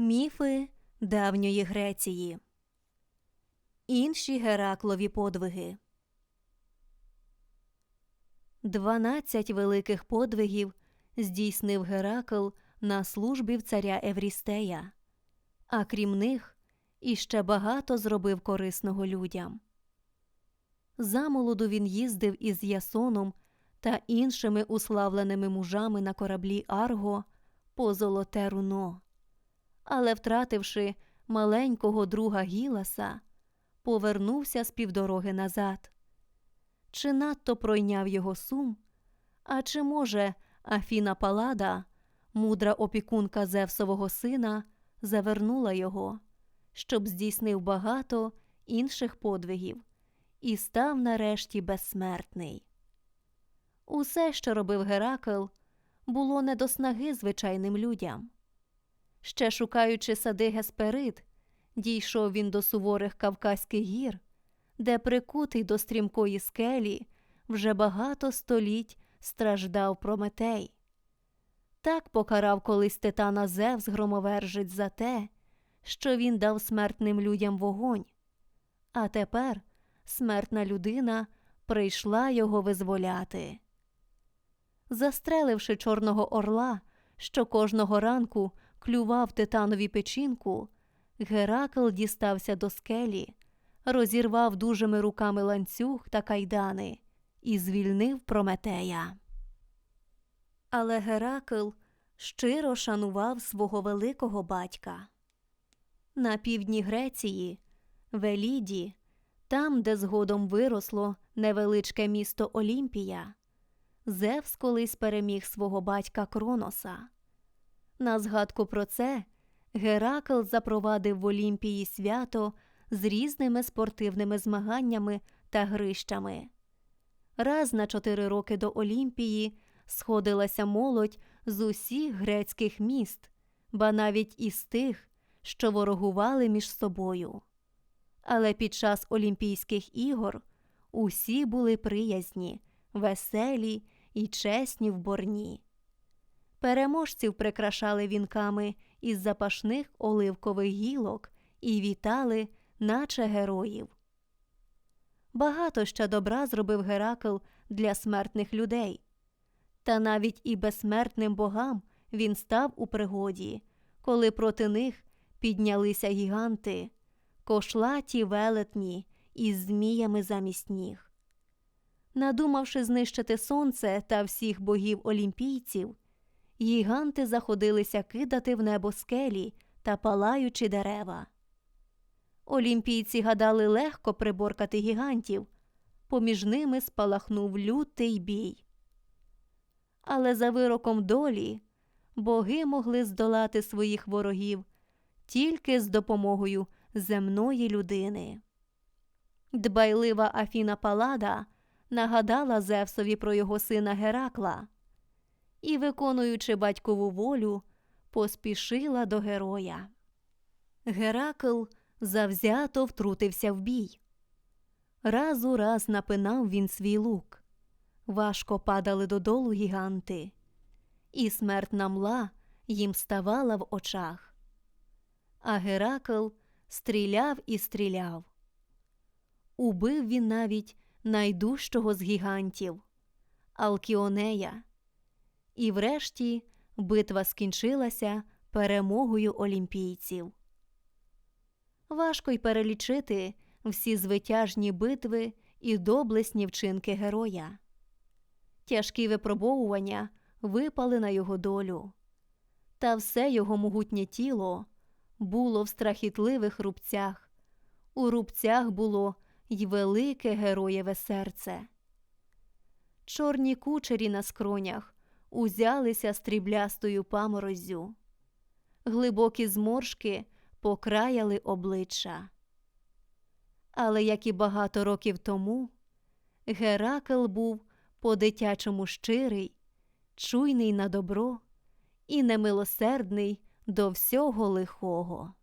Міфи давньої Греції. Інші Гераклові подвиги. Дванадцять великих подвигів здійснив Геракл на службі в царя Еврістея, а крім них, іще багато зробив корисного людям. Замолоду він їздив із Ясоном та іншими уславленими мужами на кораблі Арго по золоте руно але, втративши маленького друга Гіласа, повернувся з півдороги назад. Чи надто пройняв його сум? А чи може Афіна Палада, мудра опікунка Зевсового сина, завернула його, щоб здійснив багато інших подвигів і став нарешті безсмертний? Усе, що робив Геракл, було не до снаги звичайним людям. Ще шукаючи сади Гесперид, дійшов він до суворих Кавказьких гір, де прикутий до стрімкої скелі вже багато століть страждав Прометей. Так покарав колись титана Зевс громовержець за те, що він дав смертним людям вогонь. А тепер смертна людина прийшла його визволяти. Застреливши Чорного орла, що кожного ранку клював титанові печінку, Геракл дістався до скелі, розірвав дужими руками ланцюг та кайдани і звільнив Прометея. Але Геракл щиро шанував свого великого батька. На півдні Греції, в Еліді, там, де згодом виросло невеличке місто Олімпія, Зевс колись переміг свого батька Кроноса. На згадку про це Геракл запровадив в Олімпії свято з різними спортивними змаганнями та грищами. Раз на чотири роки до Олімпії сходилася молодь з усіх грецьких міст, ба навіть із тих, що ворогували між собою. Але під час Олімпійських ігор усі були приязні, веселі і чесні в борні. Переможців прикрашали вінками із запашних оливкових гілок і вітали, наче героїв. Багато ще добра зробив Геракл для смертних людей, та навіть і безсмертним богам він став у пригоді, коли проти них піднялися гіганти, кошлаті велетні із зміями замість ніг. Надумавши знищити сонце та всіх богів олімпійців гіганти заходилися кидати в небо скелі та палаючі дерева. Олімпійці гадали легко приборкати гігантів, поміж ними спалахнув лютий бій. Але за вироком долі боги могли здолати своїх ворогів тільки з допомогою земної людини. Дбайлива Афіна Палада нагадала Зевсові про його сина Геракла і, виконуючи батькову волю, поспішила до героя. Геракл завзято втрутився в бій. Раз у раз напинав він свій лук. Важко падали додолу гіганти, і смертна мла їм ставала в очах. А Геракл стріляв і стріляв. Убив він навіть найдужчого з гігантів Алкіонея, і врешті битва скінчилася перемогою олімпійців. Важко й перелічити всі звитяжні битви і доблесні вчинки героя. Тяжкі випробовування випали на його долю, та все його могутнє тіло було в страхітливих рубцях. У рубцях було й велике героєве серце. Чорні кучері на скронях узялися стріблястою памороззю. Глибокі зморшки покраяли обличчя. Але, як і багато років тому, Геракл був по дитячому щирий, чуйний на добро і немилосердний до всього лихого.